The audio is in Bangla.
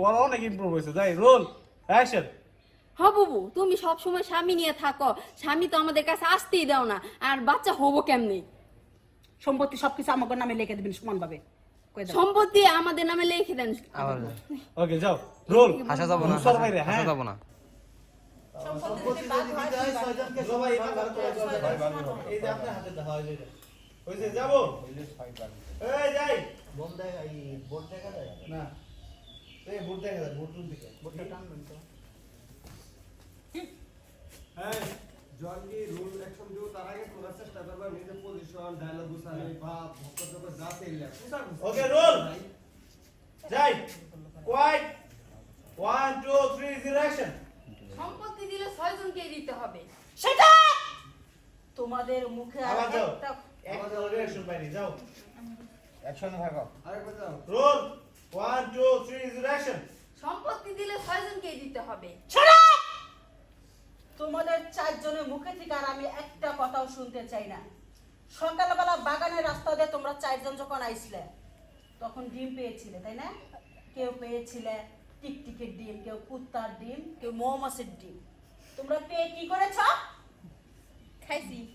ওরা অনেক ইমপ্রুভ হয়েছে। যাই রোল অ্যাকশন হ বুবু তুমি সব সময় স্বামী নিয়ে থাকো। স্বামী তো আমাদের কাছে আসতেই দাও না। আর বাচ্চা হব কেমনি? সম্পত্তি সবকিছু আমাকে নামে লিখে দিবেন সমানভাবে। দাও সম্পত্তি আমাদের নামে লিখে দেন। আবার ওকে যাও। রোল। হাসা যাব না সর বাইরে হাসা হ্যাঁ। যাব না। এই যে আপনার হাতে দেখা যাব এই যাই না। এই ভোট দেখা যায় ভোট রুম থেকে হ্যাঁ জঙ্গি রুল অ্যাকশন দিও তার আগে তোমরা চেষ্টা করবা নিজের পজিশন ডায়লগ গুছানি ভাব বক্তব্য যা চাইলে ওকে রোল যাই। কোয়াইট ওয়ান টু থ্রি সম্পত্তি দিলে ছয় জনকে দিতে হবে। সেটা! তোমাদের মুখে আর একটা রিঅ্যাকশন যাও একসঙ্গে থাকো আরেকবার যাও। Roll one two three zero action সম্পত্তি দিলে ছয় জনকে দিতে হবে। তোমাদের চারজনের মুখে থেকে আর আমি একটা কথাও শুনতে চাই না। সকালবেলা বাগানের রাস্তা দিয়ে তোমরা চারজন যখন আইছিলে, তখন ডিম পেয়েছিলে, তাই না? কেউ পেয়েছিলে টিকটিকের ডিম, কেউ কুত্তার ডিম, কেউ মৌমাছির ডিম। তোমরা পেয়ে